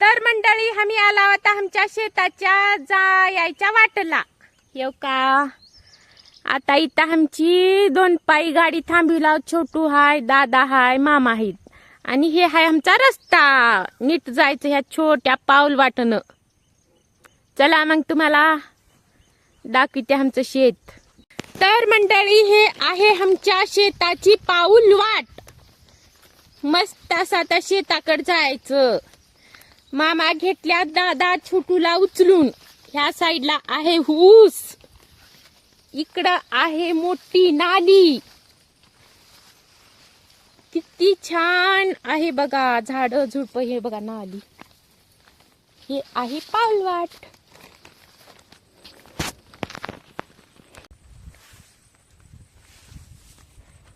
तर मंडळी आम्ही आला होता आमच्या शेताच्या जायच्या वाटला. येऊ का? आता इथं आमची दोन पायी गाडी थांबविला. छोटू हाय दादा हाय मामा आहेत आणि हे हाय आमचा रस्ता. नीट जायचं ह्या छोट्या पाऊल वाटणं चला मग तुम्हाला दाखवते आमचं शेत. तर मंडळी हे आहे आमच्या शेताची पाऊल वाट मस्त असं आता शेताकडे जायचं. मामा घेतल्या दादा छोटूला उचलून. ह्या साईडला आहे ऊस. इकडं आहे मोठी नाली. किती छान आहे बघा झाड झुडप हे बघा नाली. हे आहे पालवाट.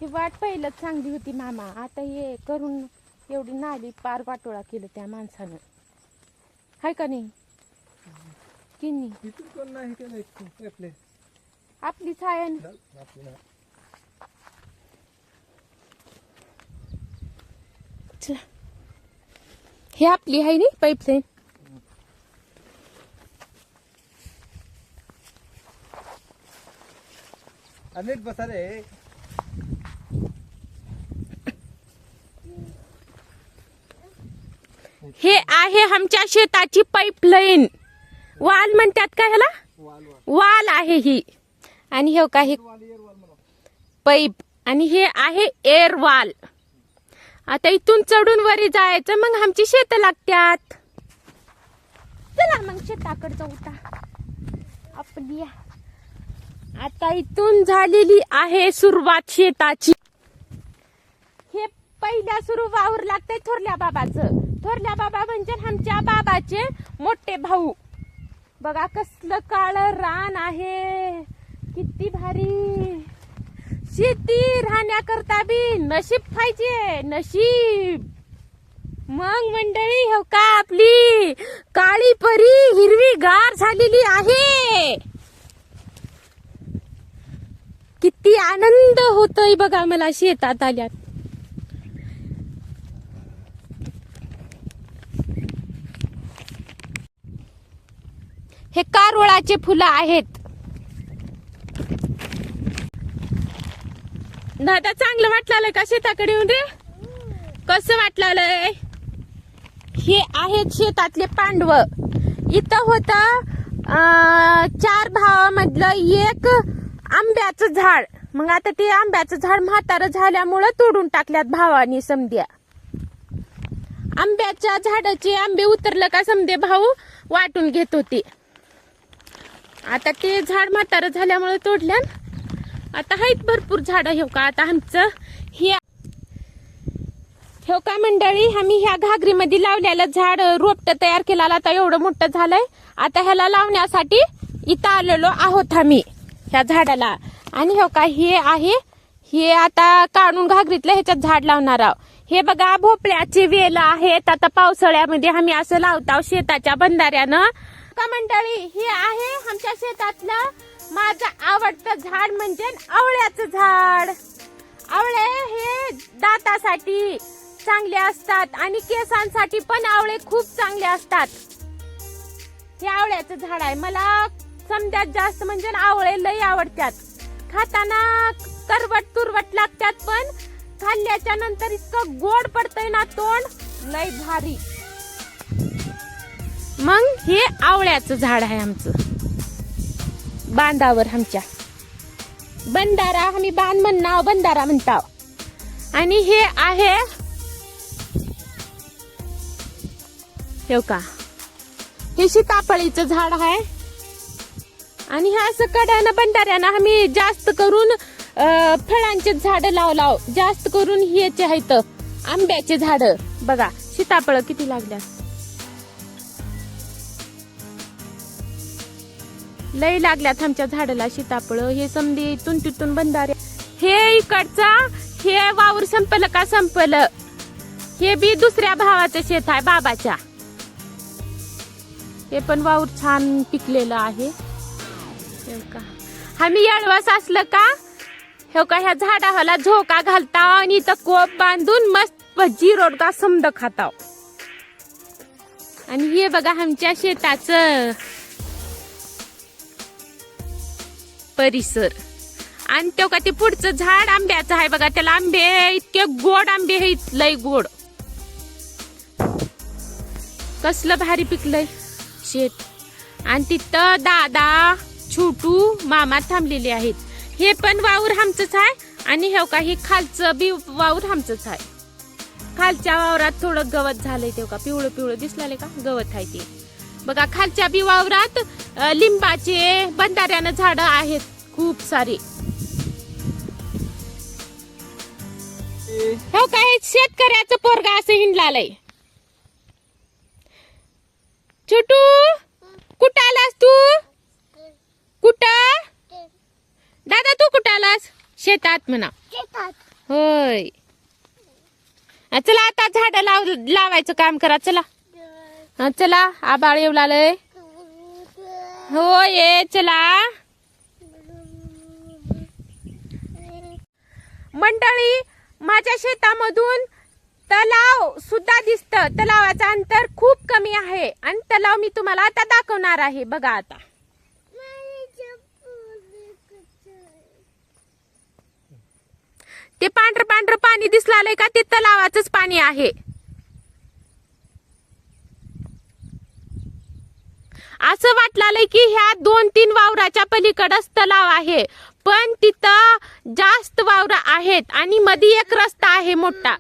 ही वाट पहिलंच चांगली होती मामा. आता हे करून एवढी नाली पार वाटोळा केलं त्या माणसानं. हाय का नाही? इथून कोण नाही नाही? आपले? आपली छाया न- आपले नाही. चला. हे आपली आहे नी पाईपलाईन? अरे नीट बसा रे. हे आहे आमच्या शेताची पाईपलाईन वाल म्हणतात का ह्याला? वाल आहे ही. आणि हे का हे? पाईप आणि हे आहे एअर वाल आता इथून चढून वरी जायचं मग आमची शेत लागत्यात चला मग शेताकड जाऊ आपली आता इथून झालेली आहे सुरुवात शेताची. हे पहिल्या सुरू वावर लागतंय थोरल्या बाबाचं. थोरल्या बाबा म्हणजे आमच्या बाबाचे मोठे भाऊ. बघा कसलं काळ रान आहे. किती भारी. शेती राहण्याकरता बी नशीब पाहिजे नशीब. मग मंडळी हो का आपली काळी परी हिरवी गार झालेली आहे. किती आनंद होतोय बघा मला शेतात आल्यात. हे कारुळाचे फुलं आहेत. दादा चांगलं वाटलं का शेताकडे येऊन रे? कसं वाटलं हे आहेत शेतातले पांडव. इथं होत चार भावामधलं एक आंब्याचं झाड. मग आता ते आंब्याचं झाड म्हातारं झाल्यामुळं तोडून टाकल्यात भावानी समध्या आंब्याच्या झाडाचे आंबे उतरलं का समदे भाऊ? वाटून घेत होते. आता ते झाड म्हातारं झाल्यामुळे तोडल्यान आता आहेत भरपूर झाडं हे का? आता आमचं हे हे का मंडळी आम्ही ह्या घागरीमध्ये लावलेलं झाड रोपट तयार केला आता एवढं मोठं झालंय. आता ह्याला लावण्यासाठी इथं आलेलो आहोत आम्ही ह्या झाडाला. आणि हो का हे आहे हे आता काढून घागरीतलं ह्याच्यात झाड लावणार आहोत. हे बघा भोपळ्याचे वेल आहेत. आता पावसाळ्यामध्ये आम्ही असं लावतो शेताच्या बंधाऱ्यानं. का मंडळी? हे आहे आमच्या शेतातलं माझं आवडतं झाड म्हणजे आवळ्याचं झाड. आवळे हे दातासाठी चांगले असतात आणि केसांसाठी पण आवळे खूप चांगले असतात. हे आवळ्याचं झाड आहे. मला समजात जास्त म्हणजे आवळे लई आवडतात. खाताना करवट तुरवट लागतात पण खाल्ल्याच्या नंतर इतकं गोड पडतंय ना तोंड लई भारी. मग हे आवळ्याचं झाड आहे आमचं. बांधावर आमच्या. बंधारा आम्ही बांध म्हणणार बंधारा म्हणताव. आणि हे आहे ठेव का? हे सीताफळीचं झाड आहे. आणि हे असं कड्यानं बंधाऱ्यानं आम्ही जास्त करून फळांचे झाड लाव लाव जास्त करून ह्याचे आहेत आंब्याचे झाड. बघा सीताफळ किती लागल्या लय लागल्यात आमच्या झाडाला सीताफळ हे समधी इथून तिथून बंधारे. हे इकडचा हे वावर संपलं का संपलं? हे बी दुसऱ्या भावाचं शेत आहे बाबाच्या. हे पण वावर छान पिकलेलं आहे. हे का? आम्ही येळवास असलं का? हे का ह्या झाडाला झोका घालता आणि इथं कोप बांधून मस्त भजी रोडगा समद खाताव. आणि हे बघा आमच्या शेताचं. परिसर. आणि तो का ते पुढचं झाड आंब्याचं आहे बघा त्याला आंबे इतके गोड आंबे हे लय गोड. कसलं भारी पिकलंय. शेत. आणि तिथं दादा छोटू मामा थांबलेले आहेत. हे पण वावर आमचंच आहे आणि हे का हे खालचं बी वावर आमचंच आहे. खालच्या वावरात थोडं गवत झालंय ते का पिवळं पिवळं दिसलाय का? गवत आहे ते. बघा खालच्या बी वावरात अ, लिंबाचे बंधाऱ्यानं झाडं आहेत खूप सारे. हो काय शेतकऱ्याचं पोरगा असं हिंडलालय. छोटू कुठं आलास तू? कुठं? दादा तू कुठं आलास? शेतात म्हणा. होय. चला आता झाड लाव लावायचं काम करा चला. चला आबाळ येऊ लागलंय. हो ये चला. मंडळी माझ्या शेतामधून तलाव सुद्धा दिसत. तलावाचं अंतर खूप कमी आहे. आणि तलाव मी तुम्हाला आता दाखवणार आहे. बघा आता. ते पांढरं पांढरं पाणी दिसलं का? ते तलावाचंच पाणी आहे. असं वाटलं की ह्या दोन तीन वावराच्या पलीकडच तलाव आहे. पण तिथं जास्त वावर आहेत आणि मध्ये एक रस्ता आहे मोठा.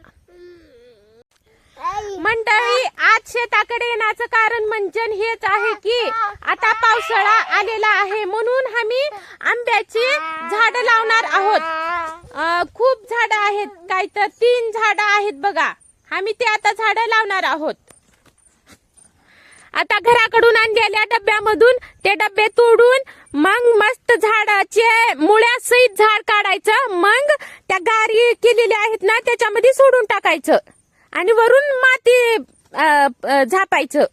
मंडळी आज शेताकडे येण्याचं कारण म्हणजे हेच आहे की आता पावसाळा आलेला आहे. म्हणून आम्ही आंब्याची झाडं लावणार आहोत. खूप झाडं आहेत. काय तर तीन झाडं आहेत बघा. आम्ही ते आता झाडं लावणार आहोत. आता घराकडून आणलेल्या डब्यामधून ते डबे तोडून मग मस्त झाडाचे मुळ्यासहित झाड काढायचं. मग त्या गारी केलेल्या आहेत ना त्याच्यामध्ये सोडून टाकायचं. आणि वरून माती झापायचं.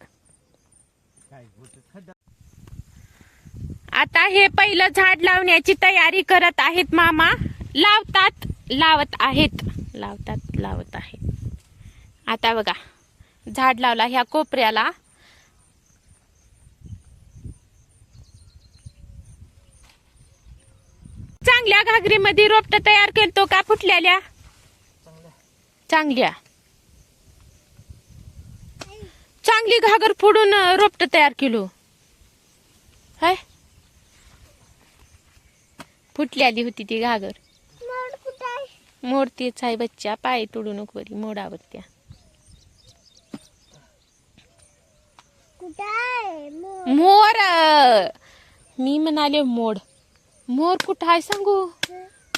आता हे पहिलं झाड लावण्याची तयारी करत आहेत मामा. लावतात लावत आहेत. लावतात लावत आहेत. आता बघा झाड लावला ह्या कोपऱ्याला. चांगल्या घागरीमध्ये रोपट तयार केलतो का फुटलेल्या? चांगल्या. चांगली घागर फोडून रोपट तयार केलो. हाय. फुटलेली होती ती घागर. मोडतीच आहे? बच्चा पाय तोडू नको बरी मोडावर त्या. मोर मी म्हणाले मोड. मोर कुठं आहे सांगू?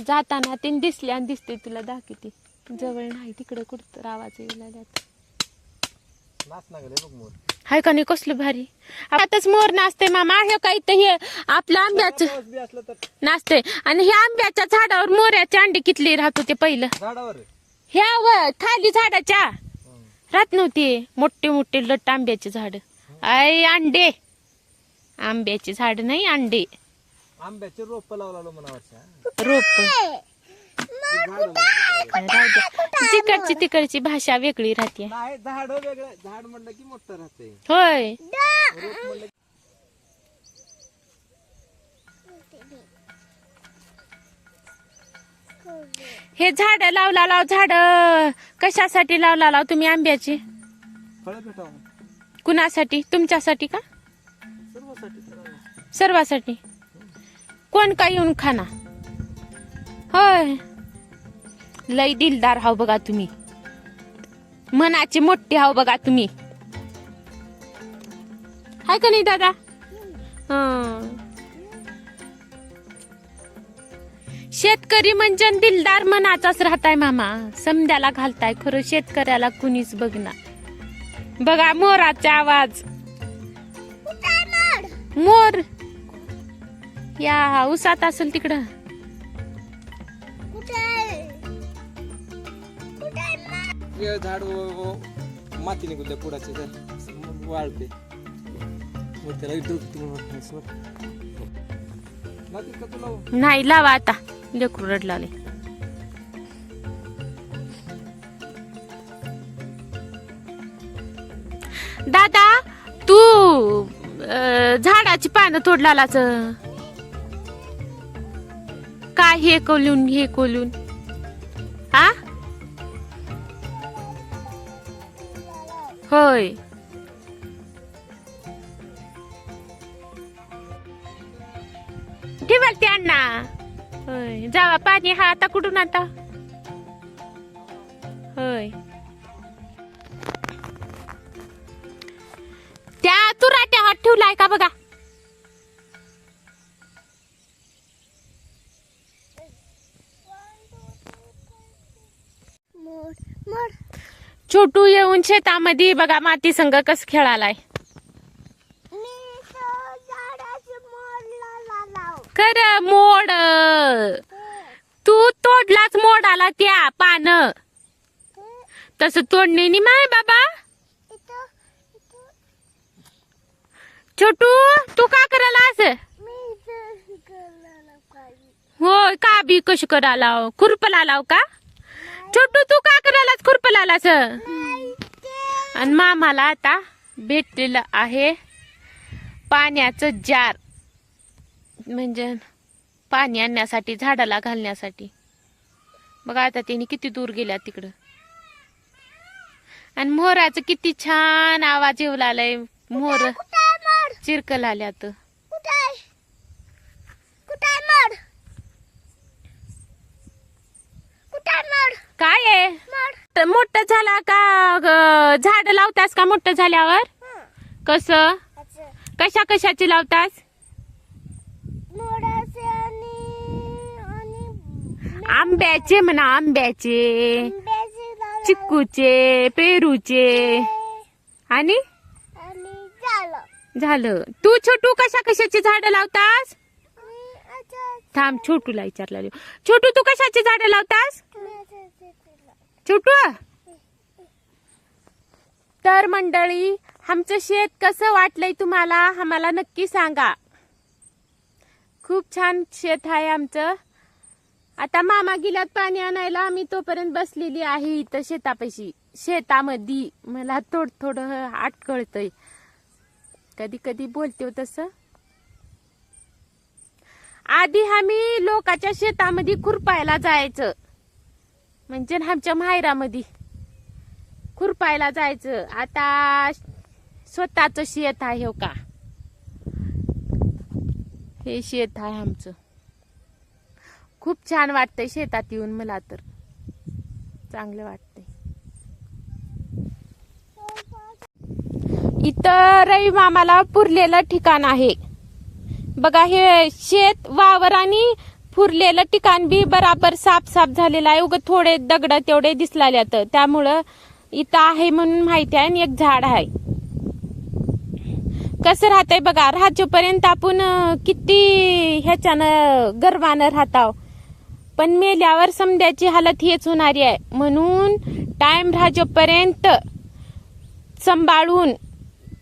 जाताना ते दिसले आणि दिसते तुला दाखवते. जवळ नाही तिकडे कुठं बघ मोर. हाय का नाही कसलं भारी? आताच मोर नाचते मामा हे काही तर हे? आपलं आंब्याचं नाचते. आणि हे आंब्याच्या झाडावर मोऱ्याचे अंडे कितले राहत होते पहिलं? झाडावर? ह्या व खाली झाडाच्या. राहत नव्हते. मोठे मोठे लट आंब्याचे झाड. आय अंडे. आंब्याचे झाड नाही अंडे. आंब्याचे रोप लावला म्हणा वर्षा. रोप? तिकडची तिकडची भाषा वेगळी राहते. नाही झाड वेगळं झाड म्हणलं की मोठं राहते. होय. रोप म्हणलं की हे झाड लावला लाव झाड. कशासाठी लावला लाव तुम्ही आंब्याची? फळं भेटावं. कुणासाठी? तुमच्यासाठी का? सर्वसाठी. सर्वासाठी. कोण काय येऊन खाना? होय. लय दिलदार हाव बघा तुम्ही. मनाचे मोठे हाव बघा तुम्ही. हाय का नाही दादा? हं. शेतकरी म्हणजे दिलदार मनाचाच राहताय मामा. समद्याला घालताय खरं शेतकऱ्याला कुणीच बघणार. बघा मोराचा आवाज. मोर या उसात असेल तिकडं. हे झाड माती निघून तर वाळते. मग त्याला. माती नाही लावा आता. लेकरू रडलाले दादा अं, झाडाची पानं तोडलालाच काय हे कोलून हे कोलून? आ होय. ठेवाल त्यांना अण्णा. होय. जावा पाणी हा आता कुठून आता? होय. त्या तुराट्या हात ठेवलाय का बघा? छोटू येऊन शेतामध्ये बघा माती संग कस खेळालाय. कर मोड. तू तोडलाच मोड आला त्या पान. तस तोडणे माय बाबा. छोटू तू का करायला असं होय का बी कशी करायला खुरपला लाव का? छोटू तू का करायलाच खुरपला आलास आणि मामाला आता भेटलेलं आहे पाण्याचं जार. म्हणजे पाणी आणण्यासाठी झाडाला घालण्यासाठी. बघा आता त्यांनी किती दूर गेल्या तिकडं. आणि मोराचं किती छान आवाज येऊ लागलाय. मोर चिरकल आल्यात. काय आहे? मोठं झाला का झाड लावतास का मोठं झाल्यावर? कस? कशा कशाची लावतास? आंब्याचे म्हणा आंब्याचे चिक्कूचे पेरूचे आणि? झालं. तू छोटू कशा कशाची झाडं लावतास? थांब छोटूला विचारला. छोटू तू कशाची झाडं लावतास? छोटू? तर मंडळी आमचं शेत कसं वाटलंय तुम्हाला? आम्हाला नक्की सांगा. खूप छान शेत आहे आमचं. आता मामा गिलात पाणी आणायला. आम्ही तोपर्यंत बसलेली आहे इथं शेतापाशी. शेतामध्ये मला थोडं थोडं आटकळतंय. कधी कधी बोलते हो तसं. आधी आम्ही लोकाच्या शेतामध्ये खुरपायला जायचं. म्हणजे आमच्या माहेरामध्ये खुरपायला जायचं. आता स्वतःच शेत आहे हो का? हे शेत आहे आमचं. खूप छान वाटतंय शेतात येऊन मला तर. चांगलं वाटतंय. इथं रवी मामाला पुरलेलं ठिकाण आहे. बघा हे शेत वावर आणि फुरलेलं ठिकाण बी बराबर साफ साफ झालेलं आहे. उगं थोडे दगड तेवढे दिसलेले आहेत त्यामुळं इथं आहे म्हणून माहिती आहे आणि एक झाड आहे. कसं राहतंय बघा राहतोपर्यंत आपण किती ह्याच्यानं गर्वानं राहताव. पण मेल्यावर समद्याची हालत हेच होणारी आहे. म्हणून टाइम राहतोपर्यंत सांभाळून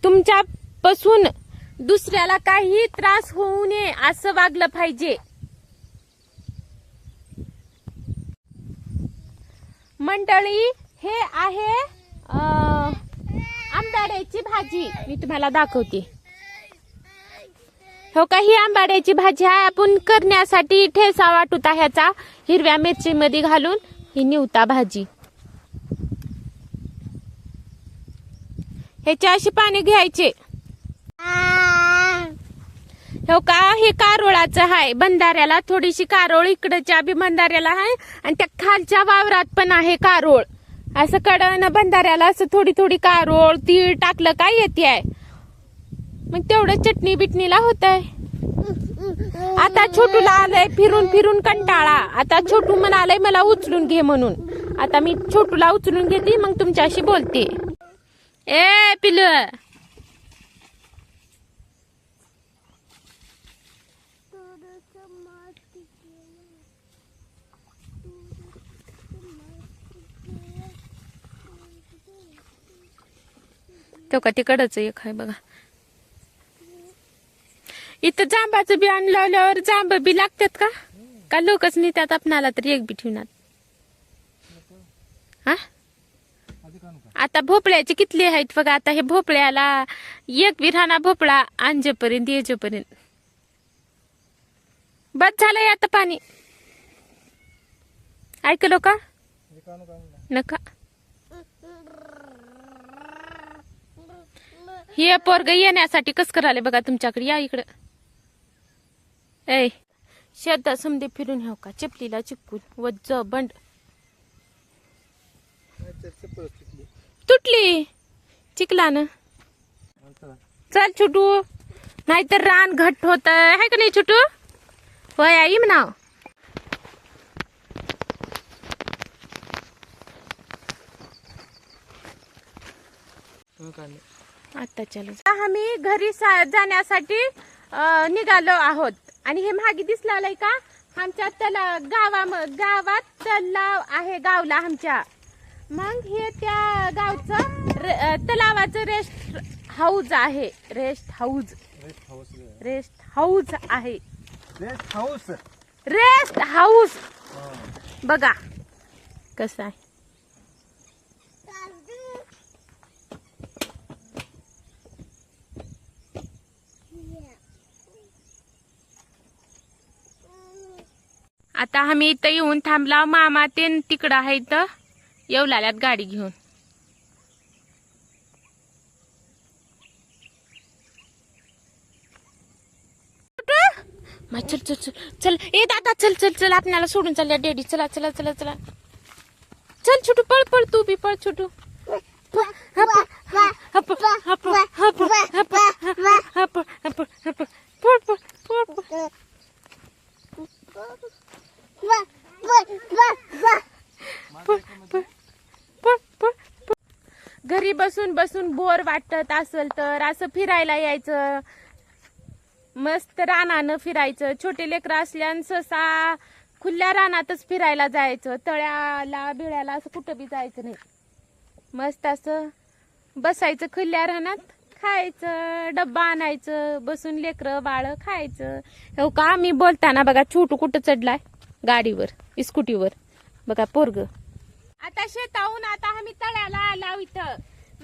तुमच्यापासून दुसऱ्याला काही त्रास होऊ नये असं वागलं पाहिजे. मंडळी हे आहे आंबाड्याची भाजी. मी तुम्हाला दाखवते. हो का ही आंबाड्याची भाजी आहे. आपण करण्यासाठी ठेसा वाटूता ह्याचा हिरव्या मिरची मध्ये घालून ही निवता भाजी. ह्याची अशी पाणी घ्यायचे. हो का? हे कारोळाचं आहे बंधाऱ्याला थोडीशी कारोळ इकडच्या बी बंधाऱ्याला आहे आणि त्या खालच्या वावरात पण आहे कारोळ. असं कडन बंधाऱ्याला असं थोडी थोडी कारोळ तीळ टाकलं काय येते आहे मग तेवढं चटणी बिटणीला होत आहे आता छोटूला आलंय फिरून फिरून कंटाळा. आता छोटू म्हणालंय मला उचलून घे म्हणून. आता मी छोटूला उचलून घेते मग तुमच्याशी बोलते. ए पिलू तो का? तिकडच एक आहे बघा. इथं जांबाचं बी आणलं लावल्यावर जांब बी लागतात का? का लोकच नेतात आपणाला तर एक बी ठेवणार? हा? आता भोपळ्याचे कितले आहेत बघा आता हे भोपळ्याला एक विराणा भोपळा अंजेपर्यंत येजेपर्यंत. बस झालंय आता पाणी. ऐकलो का? नका. हे पोरग येण्यासाठी कस कराले बघा तुमच्याकडे? या इकडं. ऐ. शेता समजे फिरून ह्याव का? चपलीला चिपकून. वज्ज बंड. तुटली. चिकला ना. चल छोटू. नाहीतर रान घट्ट होत. आहे का नाही छोटू? होय आई म्हणाव. आता चलो आम्ही घरी सा- जाण्यासाठी निघालो आहोत. आणि हे मागे दिसलाय का? आमच्या तला गावा गावात तलाव आहे गावला आमच्या. मग हे त्या गावचं तलावाचं रेस्ट हाऊस आहे. रेस्ट हाऊस रेस्ट हाऊस आहे. हाऊस रेस्ट हाऊस बघा कसं आहे. आता आम्ही इथं येऊन थांबला मामा ते तिकडं आहे इथं येऊ लागल्यात गाडी घेऊन चल चल चल चल ए दादा चल चल चल आपल्याला सोडून चालल्या डेडी चला चला चला चला चल छोटू पळ पळ तू बी पळ छोटू घरी बसून बसून बोर वाटत असेल तर असं फिरायला यायचं. मस्त रानानं फिरायचं. छोटे लेकरं असल्यान ससा खुल्या रानातच फिरायला जायचं. तळ्याला बिळ्याला असं कुठं बी जायचं नाही. मस्त असं बसायचं खुल्या रानात. खायचं डब्बा आणायचं बसून लेकरं बाळ खायचं. हो का? मी बोलताना बघा छोटू कुठं चढलाय? गाडीवर स्कूटीवर. बघा पोरग. आता शेताहून आता आम्ही तळ्याला आला इथं.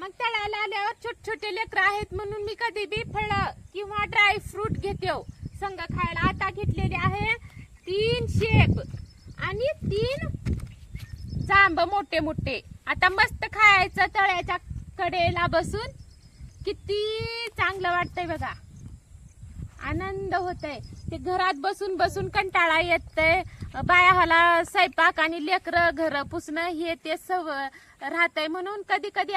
मग तळ्याला आल्यावर छोटे छोटे लेकरं आहेत म्हणून मी कधी बी फळ किंवा ड्राय फ्रूट घेते संग खायला आता घेतलेले आहे तीन शेप आणि तीन जांब मोठे मोठे आता मस्त खायचं तळ्याच्या कडेला बसून. किती चांगलं वाटतंय बघा. आनंद होतय. ते घरात बसून बसून कंटाळा येतय. बाया मला स्वयंपाक आणि लेकरं घर पुसणं हे ते सव राहतंय म्हणून कधी कधी